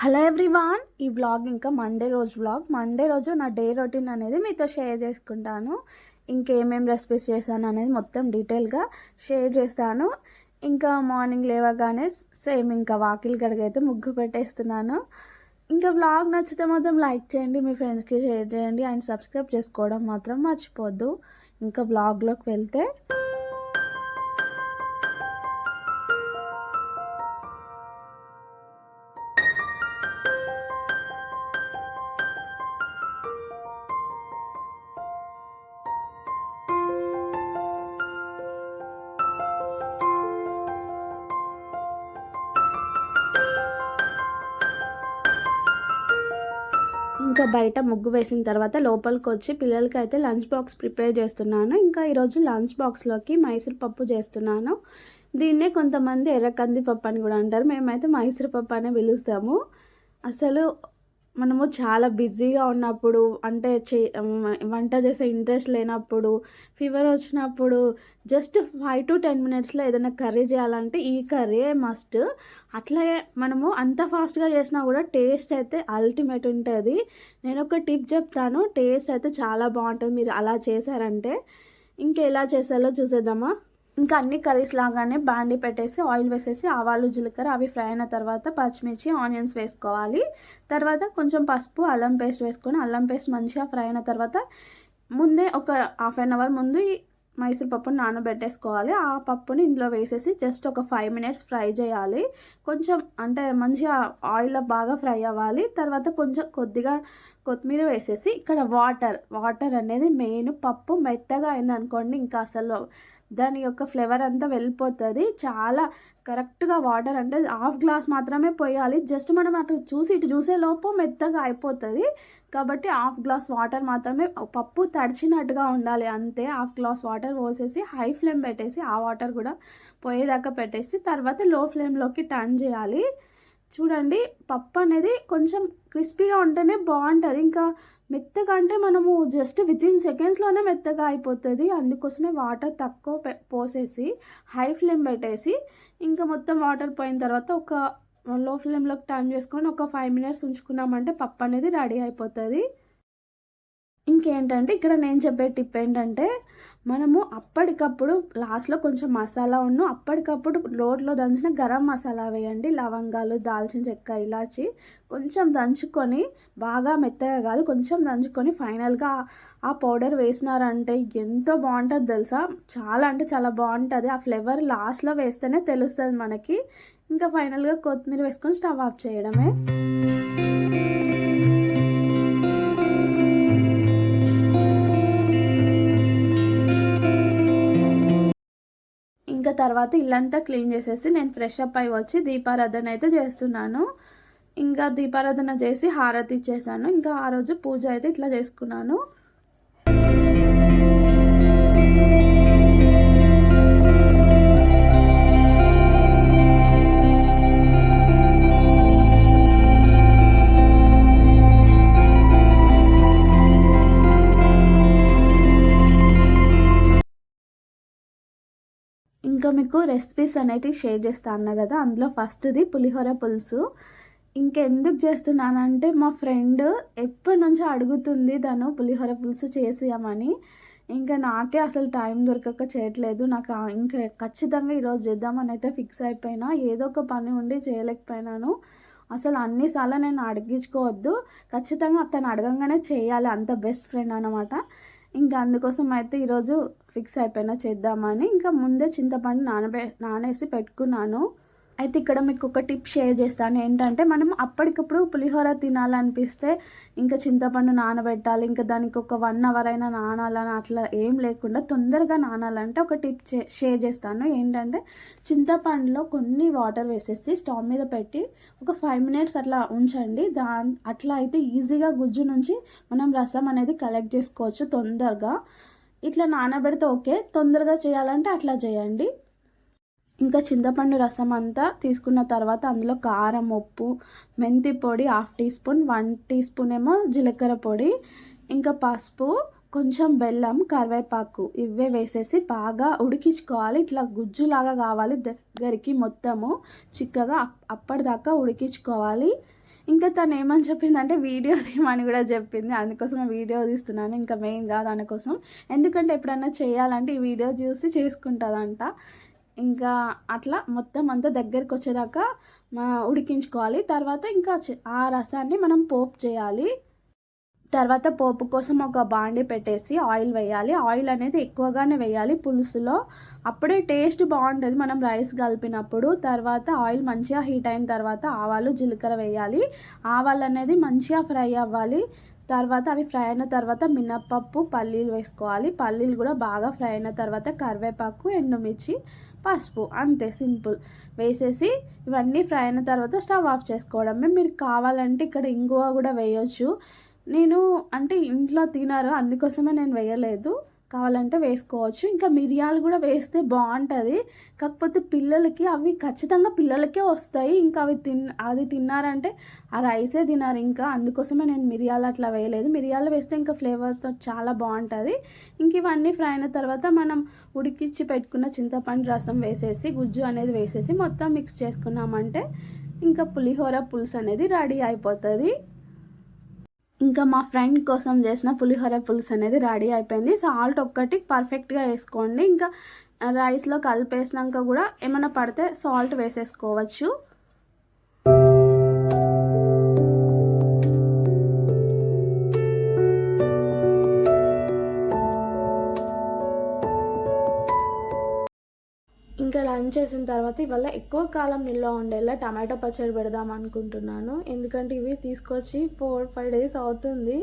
Hello everyone ఈ blog ఇంకా Monday రోజు బ్లాగ్. మండే రోజు నా డే రొటీన్ అనేది మీతో షేర్ చేసుకుంటాను. ఇంకేమేం రెసిపీస్ చేశాను అనేది మొత్తం డీటెయిల్గా షేర్ చేస్తాను. ఇంకా మార్నింగ్ లేవగానే సేమ్ ఇంకా వాకిలి కడిగైతే ముగ్గు పెట్టేస్తున్నాను. ఇంకా బ్లాగ్ నచ్చితే మాత్రం లైక్ చేయండి మీ ఫ్రెండ్స్కి షేర్ చేయండి. అండ్ సబ్స్క్రైబ్ చేసుకోవడం మాత్రం మర్చిపోద్దు. ఇంకా బ్లాగ్లోకి వెళ్తే ఇంకా బయట ముగ్గు వేసిన తర్వాత లోపలికి వచ్చి పిల్లలకి అయితే లంచ్ బాక్స్ ప్రిపేర్ చేస్తున్నాను. ఇంకా ఈరోజు లంచ్ బాక్స్లోకి మైసూర్ పప్పు చేస్తున్నాను. దీన్నే కొంతమంది ఎర్రకంది పప్పు అని కూడా అంటారు. మేమైతే మైసూర్ పప్పు అనే పిలుస్తాము. అసలు మనము చాలా బిజీగా ఉన్నప్పుడు అంటే చే వంట చేసే ఇంట్రెస్ట్ లేనప్పుడు ఫీవర్ వచ్చినప్పుడు జస్ట్ ఫైవ్ టు టెన్ మినిట్స్లో ఏదైనా కర్రీ చేయాలంటే ఈ కర్రీ మస్ట్ అట్లాగే మనము అంత ఫాస్ట్గా చేసినా కూడా టేస్ట్ అయితే అల్టిమేట్ ఉంటుంది. నేను ఒక టిప్ చెప్తాను టేస్ట్ అయితే చాలా బాగుంటుంది. మీరు అలా చేశారంటే ఇంకా ఎలా చేసాలో చూసేద్దామా? ఇంకా అన్ని కర్రీస్ లాగానే బాండి పెట్టేసి ఆయిల్ వేసేసి ఆవాలు జీలకర్ర అవి ఫ్రై అయిన తర్వాత పచ్చిమిర్చి ఆనియన్స్ వేసుకోవాలి. తర్వాత కొంచెం పసుపు అల్లం పేస్ట్ వేసుకొని అల్లం పేస్ట్ మంచిగా ఫ్రై అయిన తర్వాత ముందే ఒక హాఫ్ అన్ అవర్ ముందు మైసూర్ పప్పుని నానబెట్టేసుకోవాలి. ఆ పప్పుని ఇందులో వేసేసి జస్ట్ ఒక ఫైవ్ మినిట్స్ ఫ్రై చేయాలి. కొంచెం అంటే మంచిగా ఆయిల్లో బాగా ఫ్రై అవ్వాలి. తర్వాత కొంచెం కొద్దిగా కొత్తిమీర వేసేసి ఇక్కడ వాటర్ వాటర్ అనేది మెయిన్. పప్పు మెత్తగా అయిందనుకోండి ఇంకా అసలు దాని యొక్క ఫ్లేవర్ అంతా వెళ్ళిపోతుంది. చాలా కరెక్ట్గా వాటర్ అంటే హాఫ్ గ్లాస్ మాత్రమే పోయాలి. జస్ట్ మనం అటు చూసి ఇటు చూసే లోపు మెత్తగా అయిపోతుంది. కాబట్టి హాఫ్ గ్లాస్ వాటర్ మాత్రమే పప్పు తడిచినట్టుగా ఉండాలి. అంతే హాఫ్ గ్లాస్ వాటర్ పోసేసి హై ఫ్లేమ్ పెట్టేసి ఆ వాటర్ కూడా పోయేదాకా పెట్టేసి తర్వాత లో ఫ్లేమ్లోకి టర్న్ చేయాలి. చూడండి పప్పు అనేది కొంచెం క్రిస్పీగా ఉంటేనే బాగుంటుంది. ఇంకా మెత్తగా అంటే మనము జస్ట్ విత్ ఇన్ సెకండ్స్లోనే మెత్తగా అయిపోతుంది. అందుకోసమే వాటర్ తక్కువ పోసేసి హై ఫ్లేమ్ పెట్టేసి ఇంకా మొత్తం వాటర్ పోయిన తర్వాత ఒక లో ఫ్లేమ్లోకి టర్న్ చేసుకొని ఒక ఫైవ్ మినిట్స్ ఉంచుకున్నామంటే పప్పు అనేది రెడీ అయిపోతుంది. ఇంకేంటంటే ఇక్కడ నేను చెప్పే టిప్ ఏంటంటే మనము అప్పటికప్పుడు లాస్ట్లో కొంచెం మసాలా ఉన్ను అప్పటికప్పుడు రోడ్లో దంచిన గరం మసాలా వేయండి. లవంగాలు దాల్చిన చెక్క ఇలాచి కొంచెం దంచుకొని బాగా మెత్తగా కాదు కొంచెం దంచుకొని ఫైనల్గా ఆ పౌడర్ వేసినారంటే ఎంతో బాగుంటుంది తెలుసా? చాలా అంటే చాలా బాగుంటుంది. ఆ ఫ్లేవర్ లాస్ట్లో వేస్తేనే తెలుస్తుంది మనకి. ఇంకా ఫైనల్గా కొత్తిమీర వేసుకొని స్టవ్ ఆఫ్ చేయడమే. తర్వాత ఇల్లంతా క్లీన్ చేసేసి నేను ఫ్రెష్ అప్ అయి వచ్చి దీపారాధన అయితే చేస్తున్నాను. ఇంకా దీపారాధన చేసి హారతి ఇచ్చేసాను. ఇంకా ఆ రోజు పూజ అయితే ఇట్లా చేసుకున్నాను. ఇంకా మీకు రెసిపీస్ అనేటివి షేర్ చేస్తా అన్నా కదా అందులో ఫస్ట్ది పులిహోర పులుసు. ఇంకెందుకు చేస్తున్నానంటే మా ఫ్రెండ్ ఎప్పటి నుంచో అడుగుతుంది తను పులిహోర పులుసు చేసామని ఇంకా నాకే అసలు టైం దొరకక చేయట్లేదు. నాకు ఇంకా ఖచ్చితంగా ఈరోజు చేద్దామని అయితే ఫిక్స్ అయిపోయినా ఏదో ఒక పని ఉండి చేయలేకపోయినాను. అసలు అన్నిసార్లు నేను అడిగించుకోవద్దు. ఖచ్చితంగా అతను అడగంగానే చేయాలి. అంత బెస్ట్ ఫ్రెండ్ అనమాట ఇంకా అందుకోసం అయితే ఈరోజు ఫిక్స్ అయిపోయినా చేద్దామని. ఇంకా ముందే చింతపండు నానబె నానేసి పెట్టుకున్నాను. అయితే ఇక్కడ మీకు ఒక టిప్ షేర్ చేస్తాను. ఏంటంటే మనం అప్పటికప్పుడు పులిహోర తినాలనిపిస్తే ఇంకా చింతపండు నానబెట్టాలి ఇంకా దానికి ఒక వన్ అవర్ అయినా నానాలని అట్లా ఏం లేకుండా తొందరగా నానాలంటే ఒక టిప్ షేర్ చేస్తాను. ఏంటంటే చింతపండులో కొన్ని వాటర్ వేసేసి స్టవ్ మీద పెట్టి ఒక ఫైవ్ మినిట్స్ అట్లా ఉంచండి. దా అట్లా అయితే ఈజీగా గుజ్జు నుంచి మనం రసం అనేది కలెక్ట్ చేసుకోవచ్చు తొందరగా. ఇట్లా నానబెడితే ఓకే తొందరగా చేయాలంటే అట్లా చేయండి. ఇంకా చింతపండు రసం అంతా తీసుకున్న తర్వాత అందులో కారం ఉప్పు మెంతి పొడి half teaspoon one teaspoon ఏమో జీలకర్ర పొడి ఇంకా పసుపు కొంచెం బెల్లం కరివేపాకు ఇవే వేసేసి బాగా ఉడికించుకోవాలి. ఇట్లా గుజ్జులాగా కావాలి దగ్గరికి మొత్తము. చిక్కగా అప్పటిదాకా ఉడికించుకోవాలి. ఇంకా తను ఏమని చెప్పిందంటే వీడియో తీయమని కూడా చెప్పింది. అందుకోసం వీడియో తీస్తున్నాను. ఇంకా మెయిన్ కాదు దానికోసం. ఎందుకంటే ఎప్పుడన్నా చేయాలంటే ఈ వీడియో చూసి చేసుకుంటుందంట. ఇంకా అట్లా మొత్తం అంతా దగ్గరికి వచ్చేదాకా ఉడికించుకోవాలి. తర్వాత ఇంకా ఆ రసాన్ని మనం పోపు చేయాలి. తర్వాత పోపు కోసం ఒక బాండి పెట్టేసి ఆయిల్ వేయాలి. ఆయిల్ అనేది ఎక్కువగానే వేయాలి పులుసులో. అప్పుడే టేస్ట్ బాగుంటుంది. మనం రైస్ కలిపినప్పుడు తర్వాత ఆయిల్ మంచిగా హీట్ అయిన తర్వాత ఆవాలు జీలకర్ర వేయాలి. ఆవాలు అనేది మంచిగా ఫ్రై అవ్వాలి. తర్వాత అవి ఫ్రై అయిన తర్వాత మినప్పప్పు పల్లీలు వేసుకోవాలి. పల్లీలు కూడా బాగా ఫ్రై అయిన తర్వాత కరివేపాకు ఎండుమిర్చి పసుపు అంతే సింపుల్. వేసేసి ఇవన్నీ ఫ్రై అయిన తర్వాత స్టవ్ ఆఫ్ చేసుకోవడమే. మీరు కావాలంటే ఇక్కడ ఇంగువ కూడా వేయొచ్చు. నేను అంటే ఇంట్లో తినరు అందుకోసమే నేను వేయలేదు. కావాలంటే వేసుకోవచ్చు. ఇంకా మిరియాలు కూడా వేస్తే బాగుంటుంది. కాకపోతే పిల్లలకి అవి ఖచ్చితంగా పిల్లలకే వస్తాయి. ఇంకా అవి తిన్ అది తిన్నారంటే ఆ రైసే తినారు ఇంకా అందుకోసమే నేను మిరియాలు అట్లా వేయలేదు. మిరియాలు వేస్తే ఇంకా ఫ్లేవర్తో చాలా బాగుంటుంది. ఇంక ఇవన్నీ ఫ్రై అయిన తర్వాత మనం ఉడికించి పెట్టుకున్న చింతపండు రసం వేసేసి గుజ్జు అనేది వేసేసి మొత్తం మిక్స్ చేసుకున్నామంటే ఇంకా పులిహోర పులుసు అనేది రెడీ అయిపోతుంది. ఇంకా మా ఫ్రెండ్ కోసం చేసిన పులిహోర పులుసు అనేది రెడీ అయిపోయింది. సాల్ట్ ఒక్కటి పర్ఫెక్ట్గా వేసుకోండి. ఇంకా రైస్లో కలిపేసినాక కూడా ఏమైనా పడితే సాల్ట్ వేసేసుకోవచ్చు. ఇంకా చేసిన తర్వాత ఇవాళ ఎక్కువ కాలం నిల్వ ఉండేలా టమాటో పచ్చడి పెడదాం అనుకుంటున్నాను. ఎందుకంటే ఇవి తీసుకొచ్చి ఫోర్ ఫైవ్ డేస్ అవుతుంది.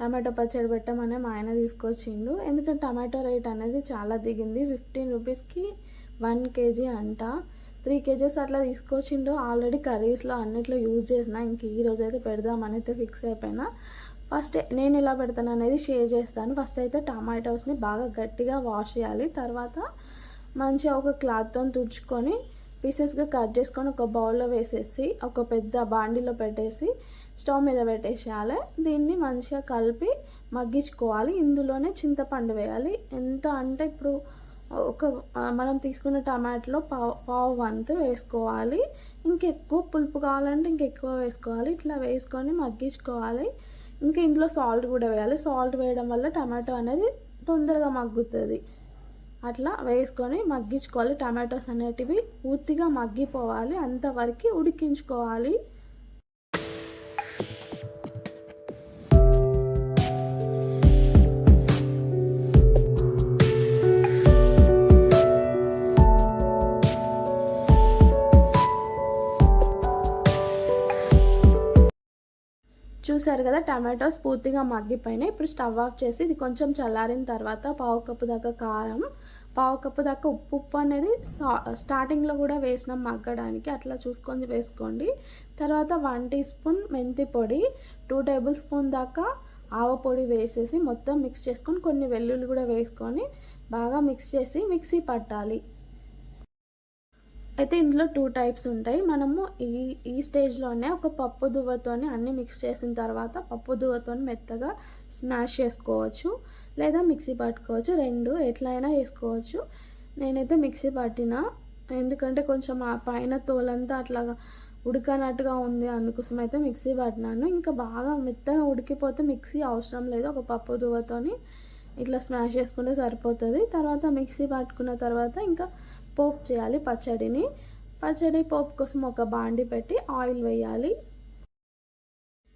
టమాటో పచ్చడి పెట్టమని మా ఆయన తీసుకొచ్చిండు. ఎందుకంటే టమాటో రేట్ అనేది చాలా దిగింది. ఫిఫ్టీన్ రూపీస్కి వన్ కేజీ అంట. త్రీ కేజెస్ అట్లా తీసుకొచ్చిండు. ఆల్రెడీ కర్రీస్లో అన్నిట్లో యూజ్ చేసిన. ఇంక ఈ రోజు అయితే పెడదామని అయితే ఫిక్స్ అయిపోయినా. ఫస్ట్ నేను ఎలా పెడతాను అనేది షేర్ చేస్తాను. ఫస్ట్ అయితే టమాటోస్ని బాగా గట్టిగా వాష్ చేయాలి. తర్వాత మంచిగా ఒక క్లాత్తో తుడుచుకొని పీసెస్గా కట్ చేసుకొని ఒక బౌల్లో వేసేసి ఒక పెద్ద బాండిలో పెట్టేసి స్టవ్ మీద పెట్టేసేయాలి. దీన్ని మంచిగా కలిపి మగ్గించుకోవాలి. ఇందులోనే చింతపండు వేయాలి. ఎంత అంటే ఇప్పుడు ఒక మనం తీసుకున్న టమాటోలో పావు పావు వంతు వేసుకోవాలి. ఇంకెక్కువ పులుపు కావాలంటే ఇంకెక్కువ వేసుకోవాలి. ఇట్లా వేసుకొని మగ్గించుకోవాలి. ఇంకా ఇందులో సాల్ట్ కూడా వేయాలి. సాల్ట్ వేయడం వల్ల టమాటో అనేది తొందరగా మగ్గుతుంది. అట్లా వేసుకొని మగ్గించుకోవాలి. టమాటోస్ అనేటివి పూర్తిగా మగ్గిపోవాలి. అంతవరకు ఉడికించుకోవాలి. చూసారు కదా టమాటోస్ పూర్తిగా మగ్గిపోయినాయి. ఇప్పుడు స్టవ్ ఆఫ్ చేసి ఇది కొంచెం చల్లారిన తర్వాత పావు కప్పు దాకా కారం పావు కప్పు దాకా ఉప్పు ఉప్పు అనేది సా- స్టార్టింగ్లో కూడా వేసినాం మగ్గడానికి. అట్లా చూసుకొని వేసుకోండి. తర్వాత వన్ టీ స్పూన్ మెంతి పొడి టూ టేబుల్ స్పూన్ దాకా ఆవ పొడి వేసేసి మొత్తం మిక్స్ చేసుకొని కొన్ని వెల్లుల్లి కూడా వేసుకొని బాగా మిక్స్ చేసి మిక్సీ పట్టాలి. అయితే ఇందులో టూ టైప్స్ ఉంటాయి. మనము ఈ ఈ స్టేజ్లోనే ఒక పప్పు దువ్వతోని అన్నీ మిక్స్ చేసిన తర్వాత పప్పు దువ్వతోని మెత్తగా స్మాష్ చేసుకోవచ్చు. లేదా మిక్సీ పట్టుకోవచ్చు రెండు ఎట్లయినా వేసుకోవచ్చు. నేనైతే మిక్సీ పట్టిన. ఎందుకంటే కొంచెం ఆ పైన తోలంతా అట్లా ఉడకనట్టుగా ఉంది అందుకోసం అయితే మిక్సీ పట్టినాను. ఇంకా బాగా మెత్తగా ఉడికిపోతే మిక్సీ అవసరం లేదు ఒక పప్పు దువ్వతోని ఇట్లా స్మాష్ చేసుకుంటే సరిపోతుంది. తర్వాత మిక్సీ పట్టుకున్న తర్వాత ఇంకా పోపు చేయాలి పచ్చడిని. పచ్చడి పోపు కోసం ఒక బాండి పెట్టి ఆయిల్ వేయాలి.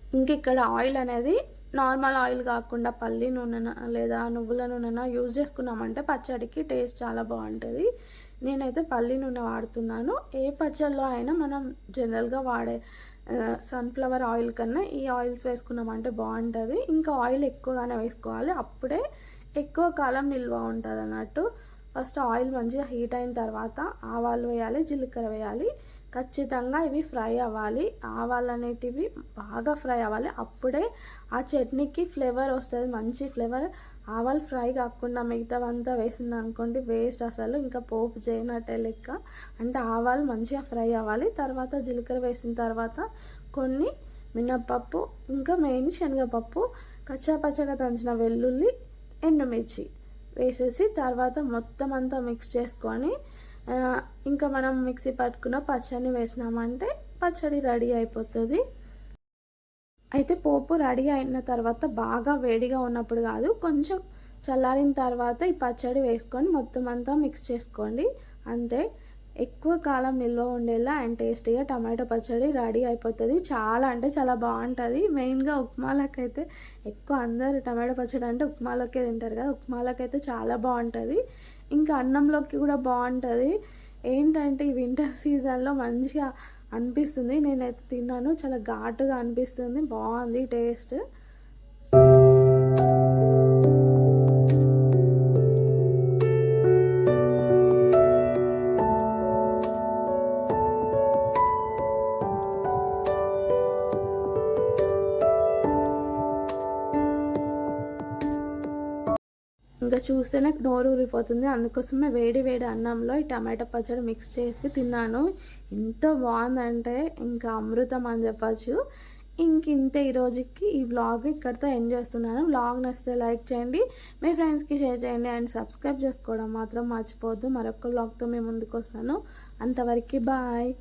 ఇంక ఇక్కడ ఆయిల్ అనేది నార్మల్ ఆయిల్ కాకుండా పల్లి నూనెన లేదా నువ్వుల నూనెనా యూజ్ చేసుకున్నామంటే పచ్చడికి టేస్ట్ చాలా బాగుంటుంది. నేనైతే పల్లి నూనె వాడుతున్నాను. ఏ పచ్చళ్ళలో అయినా మనం జనరల్గా వాడే సన్ఫ్లవర్ ఆయిల్ కన్నా ఈ ఆయిల్స్ వేసుకున్నామంటే బాగుంటుంది. ఇంకా ఆయిల్ ఎక్కువగానే వేసుకోవాలి. అప్పుడే ఎక్కువ కాలం నిల్వ ఉంటుంది అన్నట్టు ఫస్ట్ ఆయిల్ మంచిగా హీట్ అయిన తర్వాత ఆవాలు వేయాలి జీలకర్ర వేయాలి. ఖచ్చితంగా ఇవి ఫ్రై అవ్వాలి. ఆవాలు అనేటివి బాగా ఫ్రై అవ్వాలి. అప్పుడే ఆ చట్నీకి ఫ్లేవర్ వస్తుంది. మంచి ఫ్లేవర్. ఆవాలు ఫ్రై కాకుండా మిగతావంతా వేసింది అనుకోండి వేస్ట్ అసలు. ఇంకా పోపు చేయనట్టే లెక్క. అంటే ఆవాలు మంచిగా ఫ్రై అవ్వాలి. తర్వాత జీలకర్ర వేసిన తర్వాత కొన్ని మినప్పప్పు ఇంకా మెయిన్ శనగపప్పు కచ్చా పచ్చగా దంచిన వెల్లుల్లి ఎండుమిర్చి వేసేసి తర్వాత మొత్తం అంతా మిక్స్ చేసుకొని ఇంకా మనం మిక్సీ పట్టుకున్న పచ్చడిని వేసినామంటే పచ్చడి రెడీ అయిపోతుంది. అయితే పోపు రెడీ అయిన తర్వాత బాగా వేడిగా ఉన్నప్పుడు కాదు కొంచెం చల్లారిన తర్వాత ఈ పచ్చడి వేసుకొని మొత్తం అంతా మిక్స్ చేసుకోండి. అంతే ఎక్కువ కాలం నిల్వ ఉండేలా అండ్ టేస్టీగా టమాటో పచ్చడి రెడీ అయిపోతుంది. చాలా అంటే చాలా బాగుంటుంది. మెయిన్గా ఉప్మాలకైతే ఎక్కువ అందరు టమాటో పచ్చడి అంటే ఉప్మాలోకే తింటారు కదా ఉప్మాలకైతే చాలా బాగుంటుంది. ఇంకా అన్నంలోకి కూడా బాగుంటుంది. ఏంటంటే ఈ వింటర్ సీజన్లో మంచిగా అనిపిస్తుంది. నేనైతే తిన్నాను. చాలా ఘాటుగా అనిపిస్తుంది. బాగుంది టేస్ట్. చూస్తేనే నోరు ఊరిపోతుంది. అందుకోసమే వేడి వేడి అన్నంలో ఈ టమాటా పచ్చడి మిక్స్ చేసి తిన్నాను. ఎంత బాగుందంటే ఇంకా అమృతం అని చెప్పచ్చు. ఇంక ఇంతే ఈ రోజుకి ఈ వ్లాగ్ ఇక్కడితో ఎండ్ చేస్తున్నాను. వ్లాగ్ నచ్చితే లైక్ చేయండి మీ ఫ్రెండ్స్కి షేర్ చేయండి అండ్ సబ్స్క్రైబ్ చేసుకోవడం మాత్రం మర్చిపోవద్దు. మరొక వ్లాగ్తో మేము ముందుకు వస్తాను. అంతవరకు బాయ్